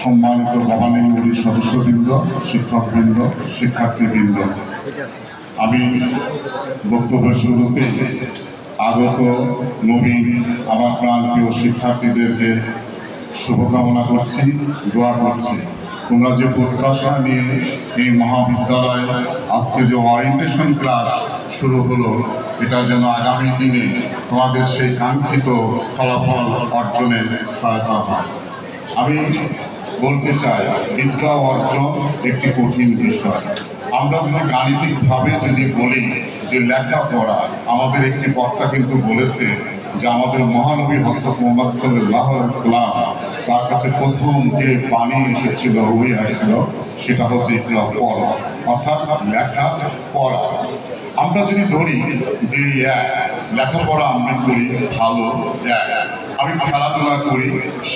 সম্মানিত গভার্নিং সদস্যবৃন্দ, শিক্ষকবৃন্দ, শিক্ষার্থীবৃন্দ। আমি বক্তব্য শুরুতে আগত নবীন, আমার প্রাণ প্রিয় শিক্ষার্থীদেরকে শুভকামনা করছি, দোয়া করছি। তোমরা যে প্রত্যাশা নিয়ে এই মহাবিদ্যালয়ে আজকে যে ওরিয়েন্টেশন ক্লাস শুরু হলো, এটা যেন আগামী দিনে তোমাদের সেই কাঙ্ক্ষিত ফলাফল অর্জনে সহায়তা হয়। আমি বলতে চাই বিদ্যা অর্জন একটি কঠিন বিষয়। আমরা যদি গাণিতিকভাবে যদি বলি যে লেখাপড়া, আমাদের একটি বক্তা কিন্তু বলেছে যে আমাদের মহানবী হজরত মোহাম্মদ সাল্লাহ তার কাছে প্রথম যে পানি এসেছিল হয়ে আসছিল, সেটা হচ্ছে ইসলাম পড়া, অর্থাৎ লেখা পড়া। আমরা যদি ধরি যে এক, লেখাপড়া আমরা করি ভালো, এক। আমি করি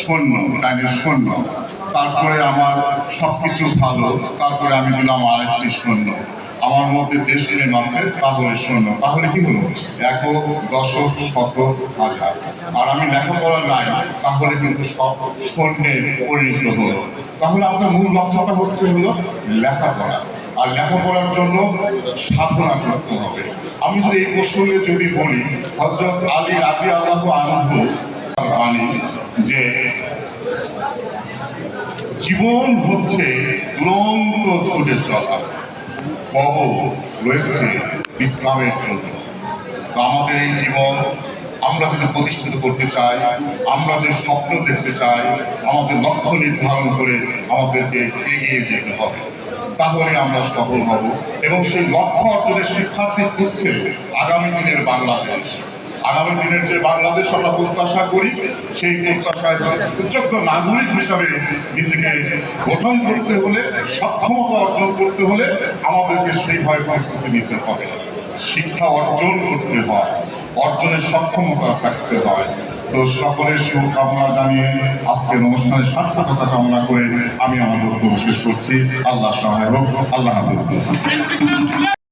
শূন্য টাইমের শূন্য। তারপরে আমার সব কিছু ভালো, তারপরে আমি দিলাম আরেকটি শূন্য। আমার মধ্যে দেশ প্রেম আছে তাহলে শূন্য। তাহলে কি হলো? একক, দশক শত হাজার আর আমি লেখাপড়া নাই, তাহলে কিন্তু সব শূন্যে পরিণত হলো। তাহলে আমাদের মূল লক্ষ্যটা হচ্ছে হলো লেখাপড়া। আর লেখাপড়ার জন্য সাধনা করতে হবে। আমি যদি এই প্রসঙ্গে যদি বলি হজরত আলী রাবি আল্লাহ আনন্দ বাণী যে জীবন হচ্ছে দুরন্ত ছুটে চলা। কব রয়েছে বিশ্রামের জন্য। আমাদের এই জীবন আমরা যদি প্রতিষ্ঠিত করতে চাই, আমরা যে স্বপ্ন দেখতে চাই, আমাদের লক্ষ্য নির্ধারণ করে আমাদেরকে এগিয়ে যেতে হবে। তাহলে আমরা সফল হব এবং সেই লক্ষ্য অর্জনের শিক্ষার্থী হচ্ছে আগামী দিনের বাংলাদেশ। আগামী দিনের যে বাংলাদেশ আমরা প্রত্যাশা করি, সেই প্রত্যাশায় সুযোগ্য নাগরিক হিসাবে নিজেকে গঠন করতে হলে, সক্ষমতা অর্জন করতে হলে আমাদেরকে সেইভাবে প্রস্তুতি নিতে হবে শিক্ষা অর্জন করতে হয়, অর্জনের সক্ষমতা থাকতে হয়। তো সকলের শুভকামনা জানিয়ে আজকের অনুষ্ঠানের সার্থকতা কামনা করে আমি আমার বক্তব্য শেষ করছি। আল্লাহ সহায় হোক, আল্লাহ হাফিজ।